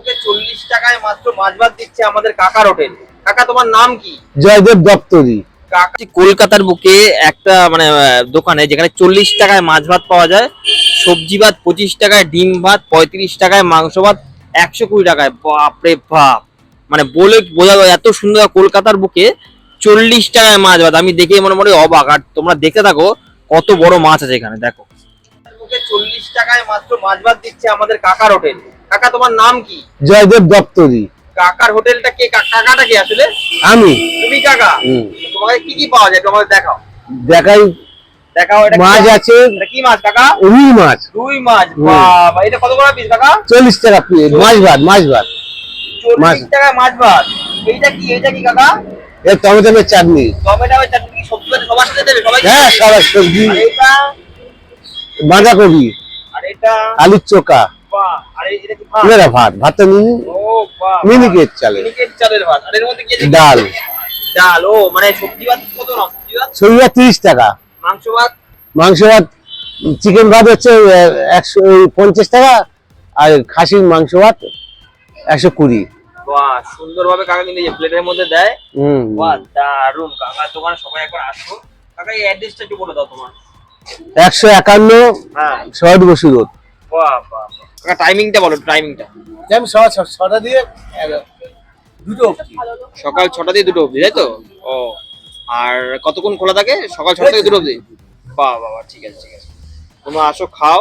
মুখে চল্লিশ টাকায় মাত্র মাছ ভাত দিচ্ছে আমাদের কাকার হোটেল। কাকা তোমার নাম কি? জয়দেব দপ্তরি। কাকা। কলকাতার বুকে একটা মানে দোকানে যেখানে চল্লিশ টাকায় মাছ ভাত পাওয়া যায় সবজি ভাত পঁচিশ টাকায় ডিম ভাত পঁয়ত্রিশ টাকায় মাংস ভাত একশো কুড়ি টাকায়। বাপরে বাপ! মানে বলে বোঝা যায় এত সুন্দর কলকাতার বুকে চল্লিশ টাকায় মাছ ভাত। আমি দেখে মনে মনে অবাক। আর তোমরা দেখতে থাকো কত বড় মাছ আছে এখানে দেখো। চল্লিশ টাকায় মাত্র মাছ ভাত দিচ্ছে আমাদের কাকার হোটেল। কাকা তোমার নাম কি? জয়দেব দপ্তরি। কাকার হোটেলটা কে? কাকাটা কে আসলে? আমি। তুমি কাকা। তোমাকে কি কি পাওয়া যায়? তোমাদের দেখাও। দেখাই। দেখাও এটা মাছ আছে। কি মাছ কাকা? রুই মাছ। রুই মাছ। বাবা এটা কত করে পিস কাকা? চল্লিশ টাকা প্লেট মাছ ভাত মাছ ভাত। চল্লিশ মাছ। টাকায় মাছ ভাত। এইটা কি এইটা কি কাকা? এর টমেটোর চাটনি। টমেটো আর চাটনি কি সবজি সবার সাথে দেবে? সবাই হ্যাঁ সবার সবজি। এটা বাঁধাকপি। আর এটা আলুর চোখা। বাহ। ভাত? ভাত ভাতটা মিনি মিনিকেট চালের? ডাল। ডাল ও মানে সবজি ভাত কত না সবজি ভাত? তিরিশ টাকা। মাংস ভাত? মাংস ভাত চিকেন ভাত হচ্ছে একশো পঞ্চাশ টাকা আর খাসির মাংস ভাত একশো কুড়ি। বাহ সুন্দরভাবে কাকা কিন্তু প্লেটের মধ্যে দেয়। বাহ দারুণ কাকার দোকানে সবাই একবার আসো কাকা এই অ্যাড্রেসটা একটু বলে দাও তোমার। একশো একান্ন হ্যাঁ। শহর বসু রোড বাহ বাহ। টাইমিংটা বলো টাইমিংটা আমি ছটা দিয়ে দুটো সকাল ছটা দিয়ে দুটো অবধি তাই তো? ও আর কতক্ষণ খোলা থাকে? সকাল ছটা থেকে দুটো অবধি? বাহ বাহ বাহ, ঠিক আছে ঠিক আছে। তোমরা আসো খাও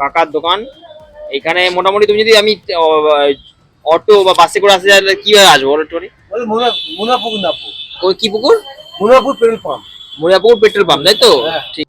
কাকার দোকান। এখানে মোটামুটি তুমি যদি আমি অটো বা বাসে করে আসতে চাইলে কীভাবে আসব বলো একটুখানি? মুনাপুর নাপুর কি পুকুর? Munapur petrol pump. Moriyapukur petrol pump তাই তো? হ্যাঁ। ঠিক